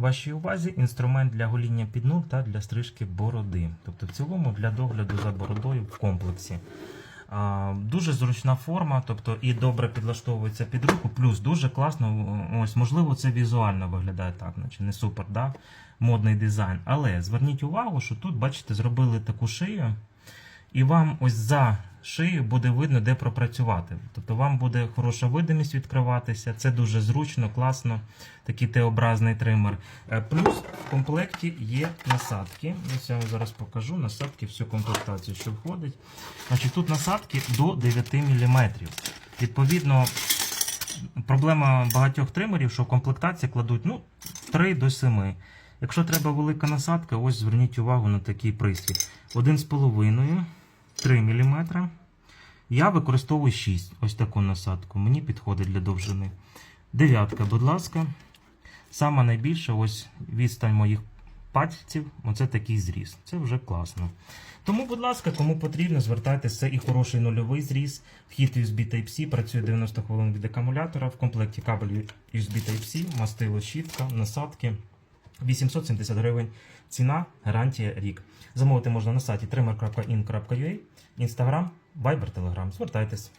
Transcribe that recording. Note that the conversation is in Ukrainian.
вашій увазі інструмент для гоління під ног та для стрижки бороди. Тобто, в цілому для догляду за бородою в комплексі. Дуже зручна форма, тобто і добре підлаштовується під руку, плюс дуже класно, ось можливо, це візуально виглядає так, наче не супер, да? модний дизайн. Але зверніть увагу, що тут, бачите, зробили таку шию, і вам ось за шию буде видно, де пропрацювати. Тобто вам буде хороша видимість відкриватися, це дуже зручно, класно, такий Т-образний тример. Е, Плюс в комплекті є насадки. Ось я вам зараз покажу насадки, всю комплектацію, що входить. Значить, тут насадки до 9 мм. Відповідно, проблема багатьох тримерів, що в комплектації кладуть ну, 3 до 7. Якщо треба велика насадка, ось зверніть увагу на такий пристрій. 1,5 3 мм. Я використовую 6. Ось таку насадку. Мені підходить для довжини. Дев'ятка, будь ласка. Саме найбільше ось відстань моїх пальців, оце такий зріз. Це вже класно. Тому, будь ласка, кому потрібно, звертайтеся, це і хороший нульовий зріз. Вхід USB Type-C, працює 90 хвилин від акумулятора. В комплекті кабель USB Type-C, мастило, щітка, насадки. 870 гривень. Ціна, гарантія рік. Замовити можна на сайті trimmer.in.ua, Instagram, Viber, Telegram. Звертайтесь.